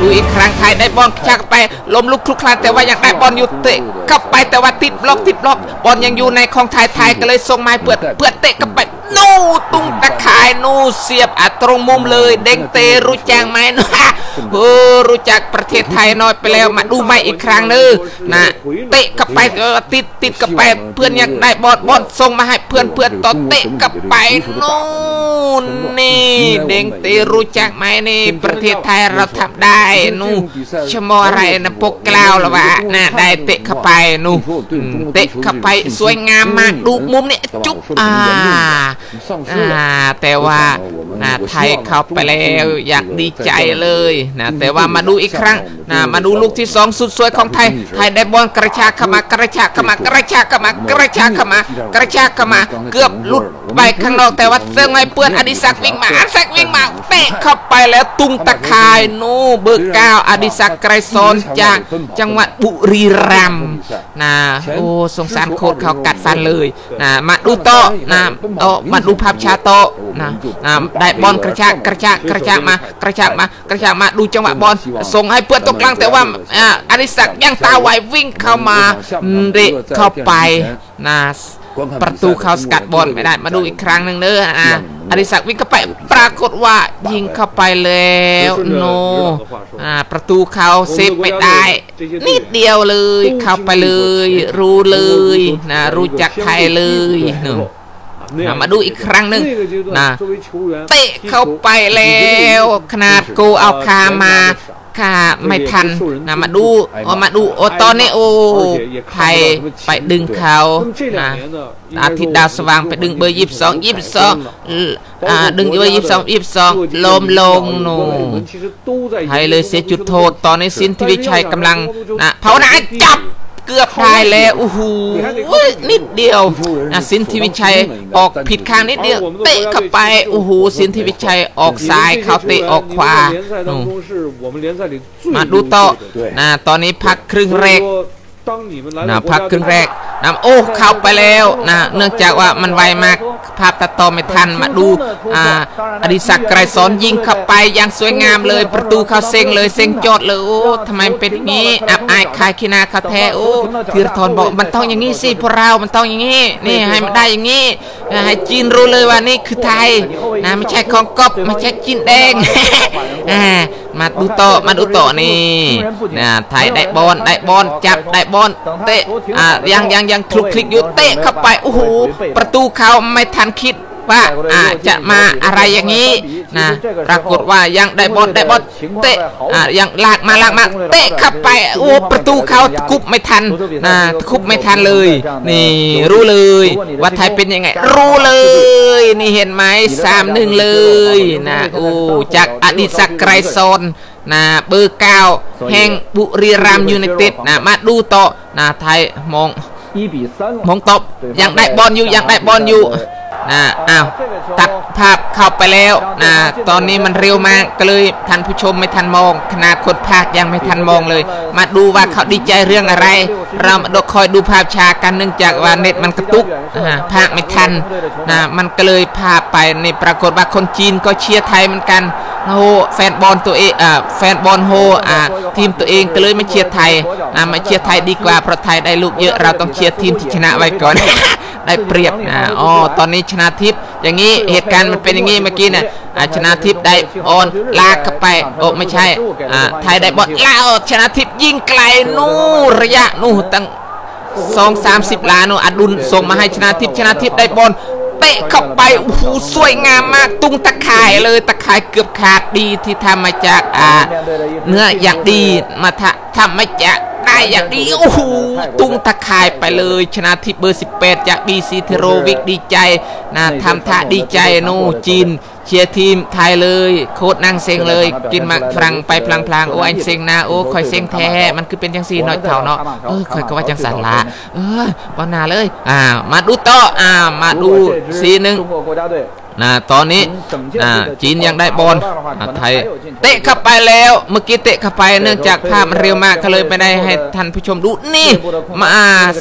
ดูอีกครั้งไทยได้บอลชักไปล้มลุกคลุกคลานแต่ว่ายังได้บอลอยู่เตะเข้าไปแต่ว่าติดบล็อกติดบล็อกบอลยังอยู่ในของไทยไทยก็เลยส่งไม้เปิดเปิดเตะเข้าไปนู่ตุ้งตะข่ายนู่เสียบอัตรงมุมเลย เด้งเตะรู้แจ้งไหมนะเออ รู้จักประเทศไทยน้อยไปแล้วมาดูใหม่อีกครั้งนึงนะเตะเข้าไปติดติดเข้าไปเพื่อนยังได้บอลบอลส่งมาให้เพื่อนเพื่อนต่อเตะเข้าไปนู่นนี่เด้งเตะรู้จักไหมนี่ประเทศไทยเราทำได้นู่ชมออะไรนะพวกกล่าวละวะนะได้เตะเข้าไปนู่เตะเข้าไปสวยงามมากดูมุมนี่จุ๊บอ่าอ่าแต่ว่านะไทยเข้าไปแล้วอยากดีใจเลยนะแต่ว่ามาดูอีกครั้งนะมาดูลูกที่สองสุดสวยของไทย ไทยได้บอลกระชากเข้ามากระชากเข้ามากระชากเข้ามากระชากเข้ามากระชากเข้ามาเกือบหลุดไปข้างนอกแต่ว่าเสื้อไม่เปื้อนอดิศักดิ์วิ่งมาอดิศักดิ์วิ่งมาเตะเข้าไปแล้วตุ้งตะคายนู่เบอร์เก้าอดิศักดิ์ไกรสอนจากจังหวัดบุรีรัมย์นะโอ้สงสารโคตรเขากัดฟันเลยนะมาดูโตะนะโอ้มาดูภาพชาโตะ นะนะได้บอลกระชากกระชากกระชากมากระชากมากระชากมาดูจังหวะบอลส่งให้เพื่อนตกกลางแต่ว่าอ่าอดิศักดิ์ยังตาไววิ่งเข้ามาเดะเข้าไปนะประตูเขาสกัดบอลไม่ได้มาดูอีกครั้งหนึ่งเด้ออ่าอดิศักดิ์วิ่งเข้าไปปรากฏว่ายิงเข้าไปแล้วโนอ่าประตูเขาเซฟไม่ได้นิดเดียวเลยเข้าไปเลย รู้เลยนะรู้จักไทยเลยหนึ่ง นะมาดูอีกครั้งหนึ่งนะ เตะเข้าไปแล้วขนาดกูเอาคามาค่าไม่ทันนะมาดูเอามาดูโอตอนนี้โอ้ไทยไปดึงเขานะอาทิตย์ดาวสว่างไปดึงเบอร์ยี่สิบสองยี่สิบสองอ่าดึงเบอร์ยี่สิบสองยี่สิบสองลมลงหนูไทยเลยเสียจุดโทษ ตอนนี้สินทวิชัยกำลังนะภาวนาจับ เกือบได้แล้วโอ้โหนิดเดียวนะสินทิวิชัยออกผิดข้างนิดเดียวเตะเข้าไปโอ้โหสินทิวิชัยออกซ้ายเขาเตะออกขวานู่นมาดูต่อนะตอนนี้พักครึ่งแรก นะพักครึ่งแรกนะโอ้เข้าไปแล้วนะเนื่องจากว่ามันไวมากภาพตัดต่อไม่ทันมาดูอ่าอดิศักดิ์ไกรสอนยิงเข้าไปอย่างสวยงามเลย ประตูเขาเซ็งเลยเซ็งจอดเลยโอ้ทำไมเป็นอย่างนี้อับอายคายขีนาเขาแท้โอ้ธีรทรบอกมันต้องอย่างนี้สิพวกเรามันต้องอย่างนี้นี่ให้มันได้อย่างนี้ให้จีนรู้เลยว่านี่คือไทยนะไม่ใช่ของกบไม่ใช่จีนแดงอ่ามาดูต่อมาดูต่อนี่นะไทยได้บอลได้บอลจับได้บอลเตะอ่ายังยังยังคลุกคลิกอยู่เตะเข้าไปโอ้โหประตูเขาไม่ทันคิด ว่าอาจจะมาอะไรอย่างนี้นะปรากฏว่ายังได้บอลได้บอลเตะอ่ายังลากมาลากมาเตะเข้าไปโอ้ประตูเขาคุบไม่ทันนะคุบไม่ทันเลย นี่รู้เลยว่าไทยเป็นยังไง รู้เลย นี่เห็นไหมสามหนึ่งเลยนะโอ้จากอดิศักไกรสอนนะเบอร์เก้าแห่งบุรีรัมย์ยูไนเต็ดนะมาดูต่อนะไทยมองมองตบยังได้บอลอยู่ยังได้บอลอยู่ นะอ้าวตัดภาพเข้าไปแล้วนะตอนนี้มันเร็วมากก็เลยท่านผู้ชมไม่ทันมองขนาดคนภาคยังไม่ทันมองเลย มาดูว่าเขาดีใจเรื่องอะไร เรามาดคอยดูภาพฉากกันเนื่องจากว่าเน็ตมันกระตุกอ่าภาคไม่ทันนะมันก็เลยพาไปในปรากฏว่าคนจีนก็เชียร์ไทยเหมือนกันโหแฟนบอลตัวเองอ่าแฟนบอลโฮอ่าทีมตัวเองก็เลยไม่เชียร์ไทยอ่าม่เชียร์ไทยดีกว่าเพราะไทยได้ลูกเยอะเราต้องเชียร์ทีมที่ชนะไว้ก่อน ได้เปรียบนะอ๋อตอนนี้ชนะทิพย์อย่างนี้เหตุการณ์มันเป็นอย่างนี้เมื่อกี้เนี่ยอ่าชนะทิพย์ได้บอลลากเข้าไปโอ้ไม่ใช่อ่าไทยได้บอลลากออกชนะทิพย์ยิงไกลนู่นระยะนู่นตั้งสองสามสิบล้านนู่นอดุลส่งมาให้ชนะทิพย์ชนะทิพย์ได้บอลเตะเข้าไปโอ้โหสวยงามมากตุ้งตะข่ายเลยตะข่ายเกือบขาดดีที่ทำมาจากอ่าเนื้ออย่างดีมาทำทำมาจากได้ อย่างดีโอ้โหตุ้งตะข่ายไปเลยชนะทิพย์เบอร์ 18 จากบีซีเทโรวิกดีใจนะทำท่าดีใจโน่จีนเชียร์ทีมไทยเลยโคตรนั่งเซ็งเลย กินมาฝรั่งไปพลางๆโอ้อันเซ็งนะโอ้คอยเซ็งแท้มันคือเป็นจังสีน้อยเท่าเนาะเออคอยก็ว่าจังสันละเออปนาเลยอ่ามาดูต่ออ่ามาดูสีหนึ่ง นะตอนนี้นะจีนยังได้บอลอะไทยเตะเข้าไปแล้วเมื่อกี้เตะเข้าไปเนื่องจากภาพมันเร็วมากก็เลยไม่ได้ให้ท่านผู้ชมดูนี่มา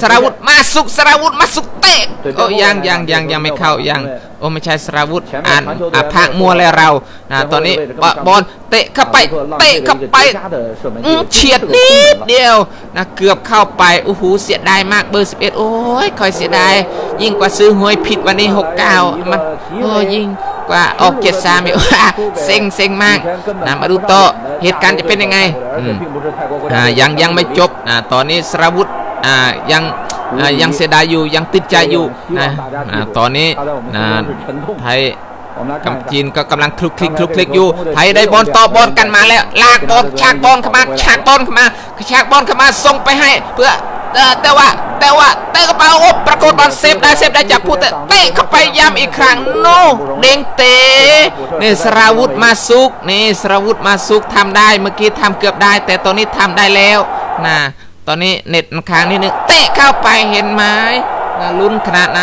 สราวุธมาสุกสราวุธมาสุกเตะก็ยังยังยังยังไม่เข้ายังโอ้ไม่ใช่สราวุธอ่านอ่าพากมัวเลยเรานะตอนนี้บอลบอลเตะเข้าไปเตะเข้าไปอืมเฉียดนิดเดียวนะเกือบเข้าไปโอ้โหเสียดายมากเบอร์ 11 โอ้ยคอยเสียดายยิ่งกว่าซื้อหวยผิดวันนี้ 69 มันโอ้ยิ่งกว่าออกเจ็ดสามอีกว่าเซ็งเซ็งมากนะมาดูต่อเหตุการณ์จะเป็นยังไงอืมอ่ายังยังไม่จบอ่าตอนนี้สราวุธอ่ายังอ่า ยังเสียดายอยู่ยังติดใจอยู่นะอ่าตอนนี้นะไทยกับจีนก็กำลังคลุกคลิกคลุกคลิกอยู่ ไทยได้บอลต่อบอลกันมาแล้ว ลากบอลฉากบอลเข้ามาฉากบอลเข้ามาฉากบอลเข้ามาส่งไปให้ เพื่อเอ่อแต่ว่าแต่ว่าเตะเข้าไปโอ้ปรากฏบอลเซฟได้เซฟได้จากผู้เตะเตะเข้าไปย้ำอีกครั้งโนเด้งเตะนี่สราวุธมาสุกนี่สราวุธมาสุกทำได้เมื่อกี้ทำเกือบได้ แต่ตอนนี้ทำได้แล้วนะ ตอนนี้เน็ตมันค้างนิดนึงเตะเข้าไปเห็นไหมนะลุ้นขนาดไหน